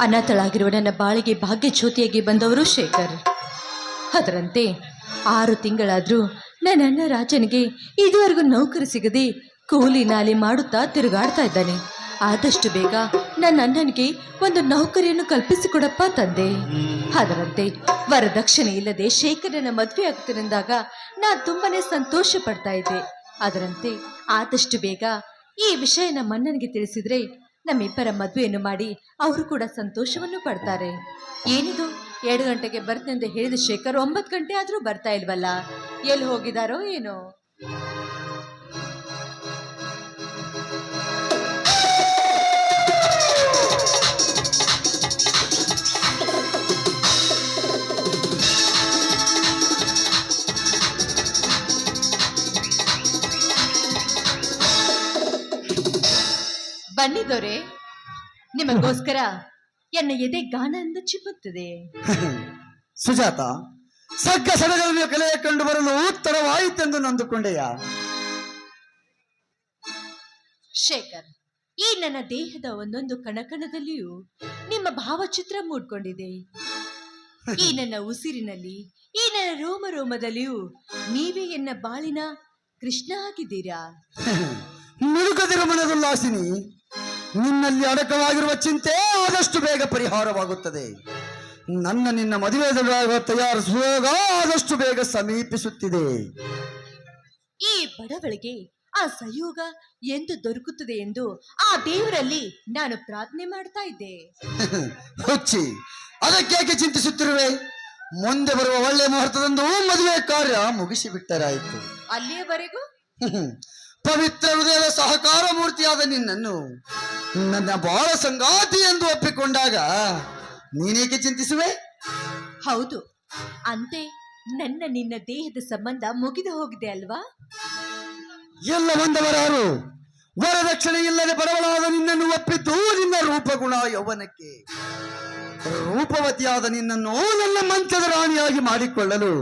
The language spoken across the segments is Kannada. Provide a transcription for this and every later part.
ಅನಾಥಳಾಗಿರುವ ನನ್ನ ಬಾಳಿಗೆ ಭಾಗ್ಯ ಜ್ಯೋತಿಯಾಗಿ ಬಂದವರು ಶೇಖರ್. ಅದರಂತೆ ಆರು ತಿಂಗಳಾದರೂ ನನ್ನ ಅಣ್ಣ ರಾಜನಿಗೆ ಇದುವರೆಗೂ ನೌಕರಿ ಸಿಗದೆ ಕೂಲಿ ನಾಲಿ ಮಾಡುತ್ತಾ ತಿರುಗಾಡ್ತಾ ಇದ್ದಾನೆ. ಆದಷ್ಟು ಬೇಗ ನನ್ನ ಅಣ್ಣನಿಗೆ ಒಂದು ನೌಕರಿಯನ್ನು ಕಲ್ಪಿಸಿಕೊಡಪ್ಪ ತಂದೆ. ಅದರಂತೆ ವರದಕ್ಷಿಣೆ ಇಲ್ಲದೆ ಶೇಖರನ ಮದುವೆ ಆಗ್ತಿರಂದಾಗ ನಾನು ತುಂಬಾನೇ ಸಂತೋಷ ಪಡ್ತಾ ಇದ್ದೆ. ಅದರಂತೆ ಆದಷ್ಟು ಬೇಗ ಈ ವಿಷಯ ನಮ್ಮ ಅಣ್ಣನಿಗೆ ತಿಳಿಸಿದ್ರೆ ನಮ್ಮಿಬ್ಬರ ಮದುವೆಯನ್ನು ಮಾಡಿ ಅವರು ಕೂಡ ಸಂತೋಷವನ್ನು ಪಡ್ತಾರೆ. ಏನಿದು? ಎರಡು ಗಂಟೆಗೆ ಬರ್ತೆಂದು ಹೇಳಿದ ಶೇಖರ್ ಒಂಬತ್ತು ಗಂಟೆ ಆದರೂ ಬರ್ತಾ ಇಲ್ವಲ್ಲ? ಎಲ್ಲಿ ಹೋಗಿದಾರೋ ಏನೋ? ಬನ್ನಿದೋರೆ ನಿಮಗೋಸ್ಕರ ಎನ್ನ ಎದೆ ಗಾನದಿಂದ ಚಿಮ್ಮುತ್ತದೆ. ಸುಜಾತ ಸಗ್ಗ ಸಡಗರನ್ನು ಕಲೆ ಕಂಡು ಬರಲು ಉತ್ತರವಾಯಿತೆಂದು ನಂದುಕೊಂಡೆಯ? ಶೇಖರ್ ಈ ನನ್ನ ದೇಹದ ಒಂದೊಂದು ಕಣಕಣದಲ್ಲಿಯೂ ನಿಮ್ಮ ಭಾವಚಿತ್ರ ಮೂಡ್ಕೊಂಡಿದೆ. ಈ ನನ್ನ ಉಸಿರಿನಲ್ಲಿ ಈ ನನ್ನ ರೋಮ ರೋಮದಲ್ಲಿಯೂ ನೀವೇ ಎನ್ನ ಬಾಳಿನ ಕೃಷ್ಣ ಆಗಿದ್ದೀರಾ? ಮುಳುಗದಿರ ಮನದುಲ್ಲಾಸಿನಿ ನಿನ್ನಲ್ಲಿ ಅಡಕವಾಗಿರುವ ಚಿಂತೆ ಆದಷ್ಟು ಬೇಗ ಪರಿಹಾರವಾಗುತ್ತದೆ. ನನ್ನ ನಿನ್ನ ಮದುವೆ ತಯಾರಿಸುವಾಗ ಆದಷ್ಟು ಬೇಗ ಸಮೀಪಿಸುತ್ತಿದೆ. ಈ ಬಡವಳಿಗೆ ಆ ಸಹಯೋಗ ಎಂದು ದೊರಕುತ್ತದೆ ಎಂದು ಆ ದೇವರಲ್ಲಿ ನಾನು ಪ್ರಾರ್ಥನೆ ಮಾಡ್ತಾ ಇದ್ದೆ. ಹುಚ್ಚಿ ಅದಕ್ಕೇಕೆ ಚಿಂತಿಸುತ್ತಿರುವೆ? ಮುಂದೆ ಬರುವ ಒಳ್ಳೆ ಮುಹೂರ್ತದಂದು ಮದುವೆ ಕಾರ್ಯ ಮುಗಿಸಿಬಿಟ್ಟರಾಯಿತು. ಅಲ್ಲಿಯವರೆಗೂ? ಪವಿತ್ರ ಹೃದಯದ ಸಹಕಾರ ಮೂರ್ತಿಯಾದ ನಿನ್ನನ್ನು ನನ್ನ ಬಾಳ ಸಂಗಾತಿ ಎಂದು ಒಪ್ಪಿಕೊಂಡಾಗ ನೀನೇಕೆ ಚಿಂತಿಸುವೆ? ಹೌದು. ಅಂತೆ ನನ್ನ ನಿನ್ನ ದೇಹದ ಸಂಬಂಧ ಮುಗಿದು ಹೋಗಿದೆ ಅಲ್ವಾ? ಎಲ್ಲ ಬಂದವರಾರು ವರದಕ್ಷಿಣೆ ಇಲ್ಲದೆ ಬಡವಳಾದ ನಿನ್ನನ್ನು ಒಪ್ಪಿದ್ದು ನಿನ್ನ ರೂಪಗುಣ ಯೌವನಕ್ಕೆ. ರೂಪವತಿಯಾದ ನಿನ್ನನ್ನು ನನ್ನ ಮಂಚದ ರಾಣಿಯಾಗಿ ಮಾಡಿಕೊಳ್ಳಲು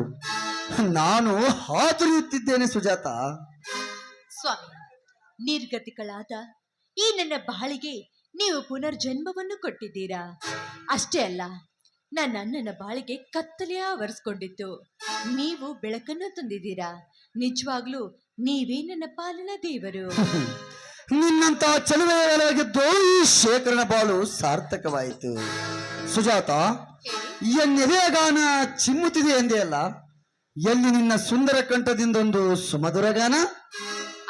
ನಾನು ಹಾತುರಿಯುತ್ತಿದ್ದೇನೆ ಸುಜಾತ. ಸ್ವಾಮಿ ನಿರ್ಗತಿಗಳಾದ ಈ ನನ್ನ ಬಾಳಿಗೆ ನೀವು ಪುನರ್ಜನ್ಮವನ್ನು ಕೊಟ್ಟಿದ್ದೀರಾ? ಅಷ್ಟೇ ಅಲ್ಲ ನನ್ನ ಅಣ್ಣನ ಬಾಳಿಗೆ ಕತ್ತಲೆಯ ಒರೆಸ್ಕೊಂಡಿತ್ತು ನೀವು ಬೆಳಕನ್ನು ತಂದಿದ್ದೀರಾ ನಿಜವಾಗ್ಲೂ ನೀವೇ ನನ್ನ ಪಾಲನ ದೇವರು. ನಿನ್ನಂತ ಚಲುವೆಯ ಒಳಗಿದ್ದು ಈ ಶೇಖರಣ ಬಾಳು ಸಾರ್ಥಕವಾಯಿತು. ಸುಜಾತ ಎನ್ನೆದೆಯ ಗಾನ ಚಿಮ್ಮುತ್ತಿದೆ ಎಂದೇ ಅಲ್ಲ ಎಲ್ಲಿ ನಿನ್ನ ಸುಂದರ ಕಂಠದಿಂದೊಂದು ಸುಮಧುರ ಗಾನ?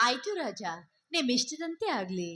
ಆಯ್ತು ರಾಜ ನಿಮ್ಮಿಷ್ಟದಂತೆ ಆಗ್ಲಿ.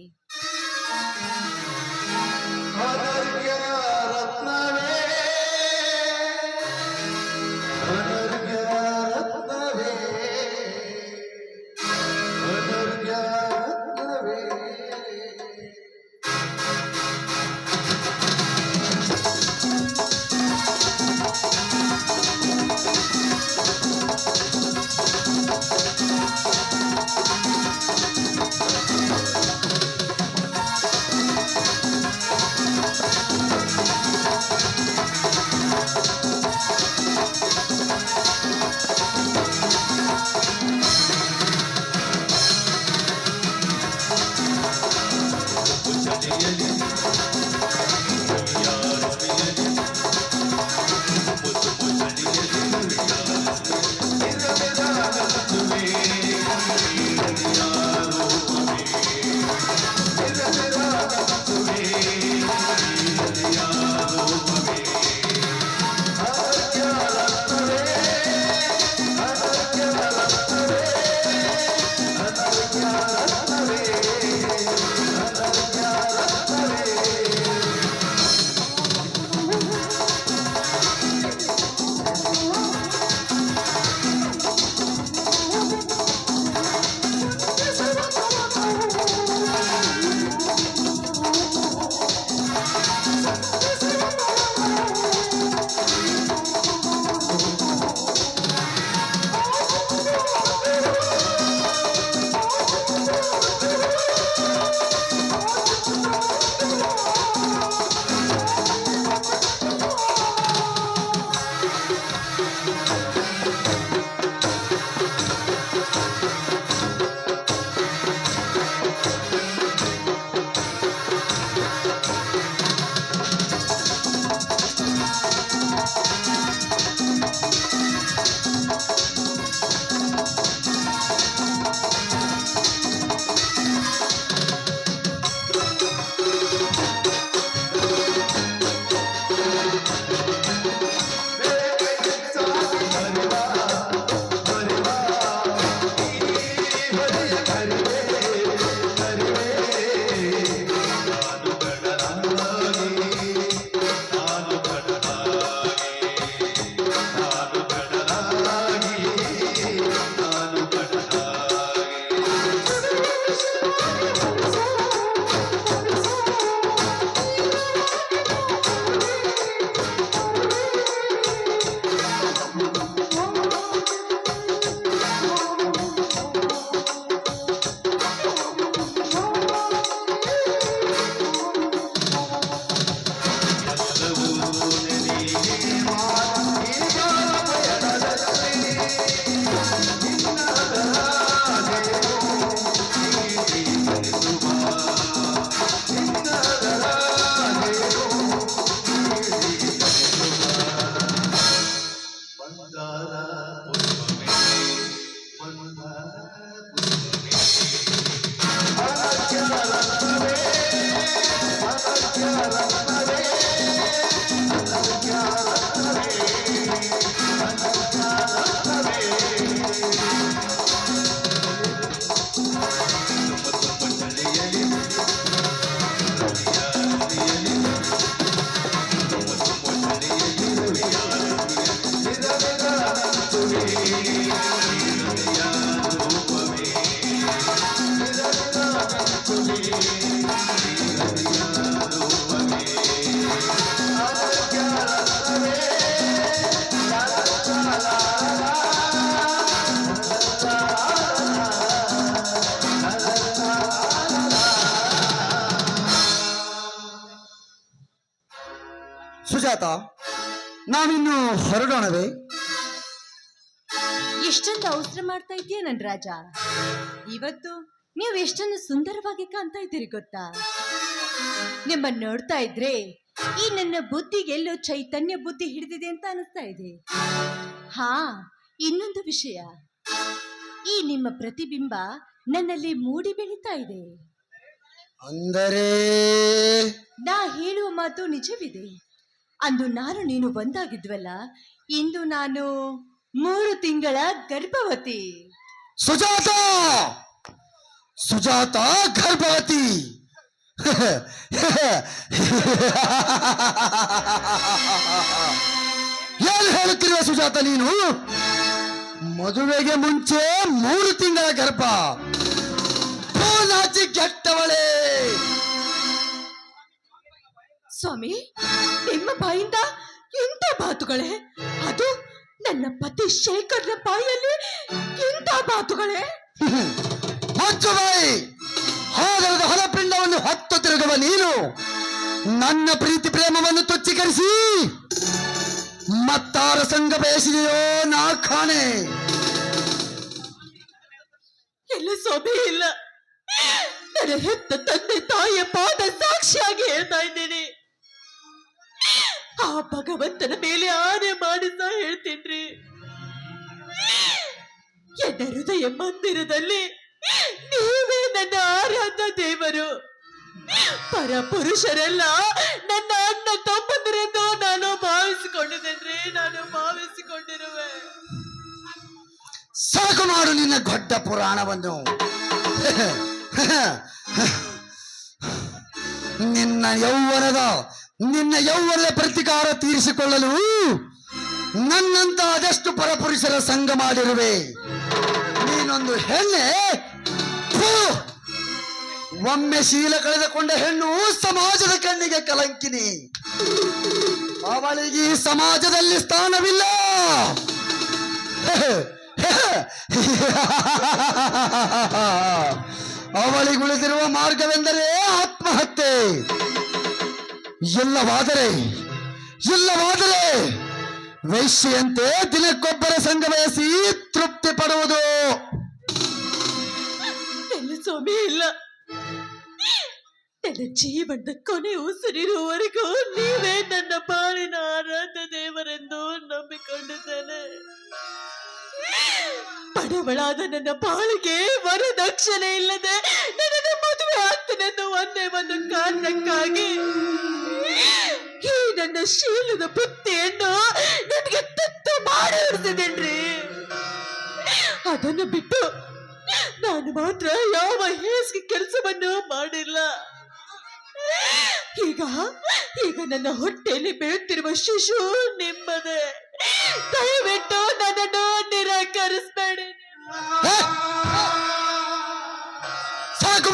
one, one, ಸುಜಾತ ನಾವಿನ್ನು ಹೊರಡೋಣವೇ? ಎಷ್ಟೊಂದು ಅವಸರ ಮಾಡ್ತಾ ಇದೆಯಾ ನನ್ ರಾಜ. ಇವತ್ತು ನೀವು ಎಷ್ಟೊಂದು ಸುಂದರವಾಗಿ ಕಾಣ್ತಾ ಇದ್ದೀರಿ ಗೊತ್ತಾ? ನಿಮ್ಮನ್ನ ನೋಡ್ತಾ ಇದ್ರೆ ಈ ನನ್ನ ಬುದ್ಧಿಗೆಲ್ಲೋ ಚೈತನ್ಯ ಬುದ್ಧಿ ಹಿಡಿದಿದೆ ಅಂತ ಅನಿಸ್ತಾ ಇದೆ. ಹಾ ಇನ್ನೊಂದು ವಿಷಯ. ಈ ನಿಮ್ಮ ಪ್ರತಿಬಿಂಬ ನನ್ನಲ್ಲಿ ಮೂಡಿ ಬೆಳೀತಾ ಇದೆ. ಅಂದರೆ? ನಾ ಹೇಳುವ ಮಾತು ನಿಜವಿದೆ. ಅಂದು ನಾನು ನೀನು ಒಂದಾಗಿದ್ವಲ್ಲ ಇಂದು ನಾನು ಮೂರು ತಿಂಗಳ ಗರ್ಭವತಿ. ಸುಜಾತ! ಸುಜಾತ ಗರ್ಭವತಿ! ಏನು ಹೇಳುತ್ತಿರುವ ಸುಜಾತ ನೀನು? ಮದುವೆಗೆ ಮುಂಚೆ ಮೂರು ತಿಂಗಳ ಗರ್ಭ. ಥು, ನಾಚಿ ಕೆಟ್ಟವಳೇ! ಸ್ವಾಮಿ ನಿಮ್ಮ ಬಾಯಿಂದ ಇಂಥ ಮಾತುಗಳೇ? ಅದು ನನ್ನ ಪತಿ ಶೇಖರ್ನ ಬಾಯಲ್ಲಿ ಇಂಥ ಮಾತುಗಳೇ? ಮುಚ್ಚು ಬಾಯಿ! ಹಾಗರದ ಹೊಲಪಿಂಡವನ್ನು ಹೊತ್ತು ತಿರುಗುವ ನೀನು ನನ್ನ ಪ್ರೀತಿ ಪ್ರೇಮವನ್ನು ತುಚ್ಛೀಕರಿಸಿ ಮತ್ತಾರ ಸಂಘ ಬಯಸಿದೆಯೋ ನಾ ಕಾಣೆ ಎಲ್ಲ ಸ್ವಾಮಿ ಇಲ್ಲ. ನನ್ನ ಹೆತ್ತ ತಂದೆ ತಾಯಿಯ ಪಾದ ಸಾಕ್ಷಿಯಾಗಿ ಹೇಳ್ತಾ ಇದ್ದೀನಿ. ಆ ಭಗವಂತನ ಮೇಲೆ ಆನೆ ಮಾಡಿದ ಹೇಳ್ತೀನ್ರಿ. ಎನ್ನ ಹೃದಯ ಮಂದಿರದಲ್ಲಿ ನೀವೇ ನನ್ನ ಆರಾಧ್ಯ ದೇವರು. ಪರ ಪುರುಷರೆಲ್ಲ ನನ್ನ ಅಣ್ಣ ತಮ್ಮಂದಿರೆಂದು ನಾನು ಭಾವಿಸಿಕೊಂಡಿದ್ದೇನ್ರಿ, ನಾನು ಭಾವಿಸಿಕೊಂಡಿರುವೆ. ಸಾಕು ಮಾಡು ನಿನ್ನ ದೊಡ್ಡ ಪುರಾಣವನ್ನು. ನಿನ್ನ ಯೌವನದ ನಿನ್ನ ಯೌವನದ ಪ್ರತಿಕಾರ ತೀರಿಸಿಕೊಳ್ಳಲು ನನ್ನಂತ ಆದಷ್ಟು ಪರಪುರುಷರ ಸಂಘ ಮಾಡಿರುವೆ. ನೀನೊಂದು ಹೆಣ್ಣೆ! ಒಮ್ಮೆ ಶೀಲ ಕಳೆದುಕೊಂಡ ಹೆಣ್ಣು ಸಮಾಜದ ಕಣ್ಣಿಗೆ ಕಲಂಕಿನಿ. ಅವಳಿಗೆ ಸಮಾಜದಲ್ಲಿ ಸ್ಥಾನವಿಲ್ಲ. ಅವಳಿಗುಳಿದಿರುವ ಮಾರ್ಗವೆಂದರೆ ಆತ್ಮಹತ್ಯೆ. ಇಲ್ಲವಾದರೆ ಇಲ್ಲವಾದರೆ ವೈಶ್ಯಂತೆ ದಿನಕ್ಕೊಬ್ಬರ ಸಂಘ ಬಯಸಿ ತೃಪ್ತಿ ಪಡುವುದು ನನ್ನ ಸ್ವಾಮಿ ಇಲ್ಲ ನನ್ನ ಜೀವನದ ಕೊನೆ ಉಸಿರಿರುವವರೆಗೂ ನೀವೇ ನನ್ನ ಬಾಳಿನ ಆರಾಧ್ಯ ದೇವರೆಂದು ನಂಬಿಕೊಂಡಿದ್ದೇನೆ ಬಡವಳಾದ ನನ್ನ ಬಾಳಿಗೆ ವರದಕ್ಷಿಣೆ ಇಲ್ಲದೆ ನನ್ನನ್ನು ಆಗ್ತನೆಂದು ಒಂದೇ ಒಂದು ಕಾರಣಕ್ಕಾಗಿ ಈ ನನ್ನ ಶೀಲದ ಬುತ್ತಿಯನ್ನು ನನಗೆ ತತ್ತು ಮಾಡಿ ಅದನ್ನು ಬಿಟ್ಟು ನಾನು ಮಾತ್ರ ಯಾವ ಹೇಸಿಗೆ ಕೆಲಸವನ್ನು ಮಾಡಿಲ್ಲ. ಈಗ ಈಗ ನನ್ನ ಹೊಟ್ಟೆಯಲ್ಲಿ ಬೆಳೆಯುತ್ತಿರುವ ಶಿಶು ನಿಮ್ಮದೇ. ದಯವಿಟ್ಟು ನನ್ನನ್ನು ನಿರಾಕರಿಸಬೇಡಿ.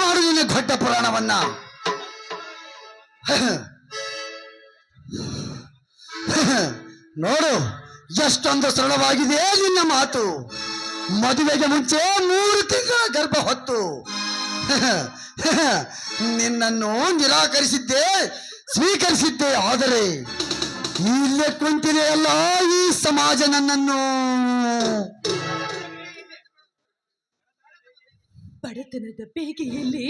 ಮಾಡು ನಿನ್ನ ದೊಡ್ಡ ಪುರಾಣವನ್ನ. ನೋಡು, ಎಷ್ಟೊಂದು ಸರಳವಾಗಿದೆ ನಿನ್ನ ಮಾತು. ಮದುವೆಗೆ ಮುಂಚೆ ಮೂರು ತಿಂಗಳ ಗರ್ಭ ಹೊತ್ತು. ನಿನ್ನನ್ನು ನಿರಾಕರಿಸಿದ್ದೆ, ಸ್ವೀಕರಿಸಿದ್ದೆ, ಆದರೆ ಇಲ್ಲೇ ಕುಂತಿದೆಯಲ್ಲ ಈ ಸಮಾಜ ನನ್ನನ್ನು. ಬಡತನದ ಬೇಗೆಯಲ್ಲಿ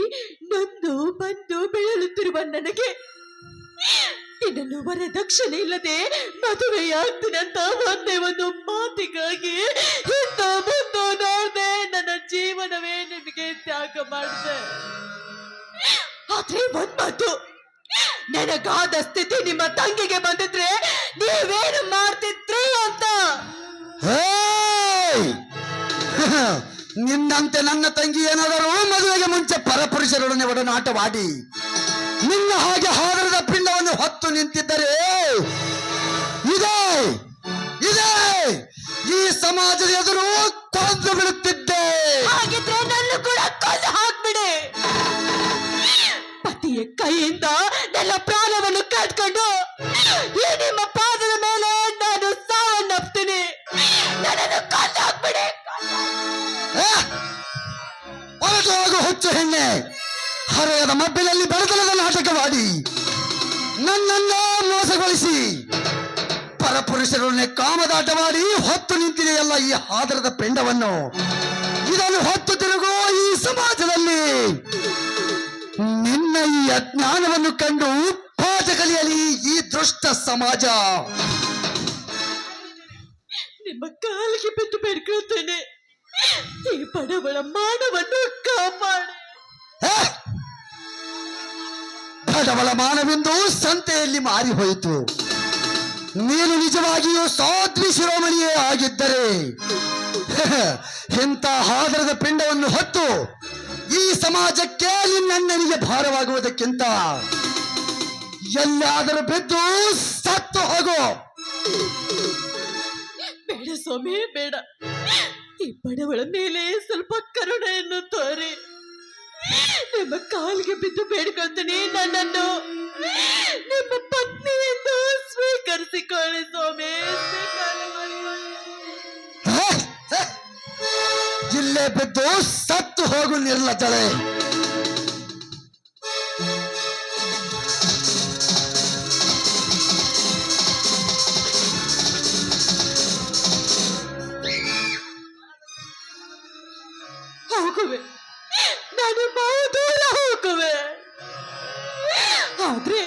ನೊಂದು ಬಂದು ಬೆಳೆಯುತ್ತಿರುವ ನನಗೆ ಇದನ್ನು ವರದಕ್ಷಿಣೆ ಇಲ್ಲದೆ ಮದುವೆಯಾಗ್ತೀನಂತ ಒಂದೇ ಒಂದು ಮಾತಿಗಾಗಿ ಹಿಂದ ಮುಂದೆ ನೋಡದೆ ನನ್ನ ಜೀವನವೇ ನಿಮಗೆ ತ್ಯಾಗ ಮಾಡಿದೆ ಆದ್ರೆ ಒಂದ್ ಮಾತು, ನನಗಾದ ಸ್ಥಿತಿ ನಿಮ್ಮ ತಂಗಿಗೆ ಬಂದಿದ್ರೆ ನೀವೇನು ಮಾಡ್ತಿದ್ರಿ ಅಂತ! ನಿನ್ನಂತೆ ನನ್ನ ತಂಗಿ ಏನಾದರೂ ಮದುವೆಗೆ ಮುಂಚೆ ಪರಪುರುಷರೊಡನೆ ಒಡನಾಟವಾಡಿ, ನಿನ್ನ ಹಾಗೆ ಹಾದರದ ಪಿಂಡವನ್ನು ಹೊತ್ತು ನಿಂತಿದ್ದರೆ, ಇದೆ ಇದೆ ಈ ಸಮಾಜದ ಎದುರು ಕೊಂದು ಬಿಡುತ್ತಿದ್ದೆ ಹಾಗಿದ್ರೆ ನನ್ನ ಕೂಡ ಹಾಕ್ಬಿಡಿ. ಪತಿಯ ಕೈಯಿಂದ ನನ್ನ ಪ್ರಾಣವನ್ನು ಕಟ್ಕೊಂಡು ಈ ನಿಮ್ಮ ಹೋಗು ಹೆಚ್ಚು ಹೆಣ್ಣೆ, ಹರೆಯದ ಮಬ್ಬಿನಲ್ಲಿ ಬೆಳತನದ ನಾಟಕವಾಡಿ, ನನ್ನನ್ನ ಮೋಸಗೊಳಿಸಿ, ಪರಪುರುಷರನ್ನೇ ಕಾಮದಾಟವಾಡಿ ಹೊತ್ತು ನಿಂತಿದೆಯಲ್ಲ ಈ ಆದರದ ಪೆಂಡವನ್ನು. ಇದನ್ನು ಹೊತ್ತು ತಿರುಗೋ ಈ ಸಮಾಜದಲ್ಲಿ ನಿನ್ನ ಈ ಅಜ್ಞಾನವನ್ನು ಕಂಡು ಪಾಠ ಕಲಿಯಲಿ ಈ ದುಷ್ಟ ಸಮಾಜ. ನಿಮ್ಮ ಕಾಲಿಗೆ ಬಿದ್ದು ಬೇಡ್ಕೊಳ್ತೇನೆ. ಈ ಬಡವಳ ಮಾನವನ್ನು ಕಾಪಾಡಿ! ಬಡವಳ ಮಾನವೆಂದು ಸಂತೆಯಲ್ಲಿ ಮಾರಿ ಹೋಯಿತು. ನೀನು ನಿಜವಾಗಿಯೂ ಸಾಧ್ವಿ ಶಿರೋಮಣಿಯೇ ಆಗಿದ್ದರೆ. ಇಂಥ ಹಾದರದ ಪಿಂಡವನ್ನು ಹೊತ್ತು ಈ ಸಮಾಜಕ್ಕೆ ನಿನ್ನಣ್ಣನಿಗೆ ಭಾರವಾಗುವುದಕ್ಕಿಂತ ಎಲ್ಲಾದರೂ ಬಿದ್ದು ಸತ್ತು ಹೋಗು. ಬೇಡ ಸ್ವಾಮಿ ಬೇಡ. ಈ ಬಡವಳ ಮೇಲೆ ಸ್ವಲ್ಪ ಕರುಣೆಯನ್ನು ತೋರಿ. ನಿಮ್ಮ ಕಾಲಿಗೆ ಬಿದ್ದು ಬೇಡ್ಕೊಳ್ತೀನಿ ನನ್ನನ್ನು. ನಿಮ್ಮ ಪತ್ನಿ ಎಂದು ಸ್ವೀಕರಿಸಿಕೊಳ್ಳಿ ಸ್ವಾಮಿ. ಜಿಲ್ಲೆ ಬಿದ್ದು ಸತ್ತು ಹೋಗು ನಿರ್ಲಜ್ಜಳೆ ಹೋಗುವೆ ನಾನು ಬಹು ದೂರ ಹೋಗುವೆ ಆದ್ರೆ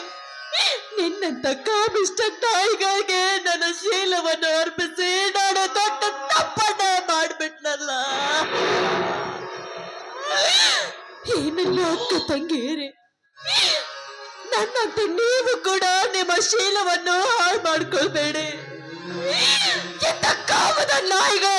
ನಿನ್ನಂತ ಕಾಮಿಷ್ಟ ನಾಯಿಗಳಿಗೆ ನನ್ನ ಶೀಲವನ್ನು ಅರ್ಪಿಸಿ ನಾನು ದೊಡ್ಡ ತಪ್ಪನ್ನ ಮಾಡ್ಬಿಟ್ನಲ್ಲ. ನನ್ನ ಅಕ್ಕ ನನ್ನಂತೆ ನೀವು ಕೂಡ ನಿಮ್ಮ ಶೀಲವನ್ನು ಹಾಳು ಮಾಡ್ಕೊಳ್ಬೇಡಿ. ಎಂತ ಕಾಮದ ನಾಯಿಗಳನ್ನು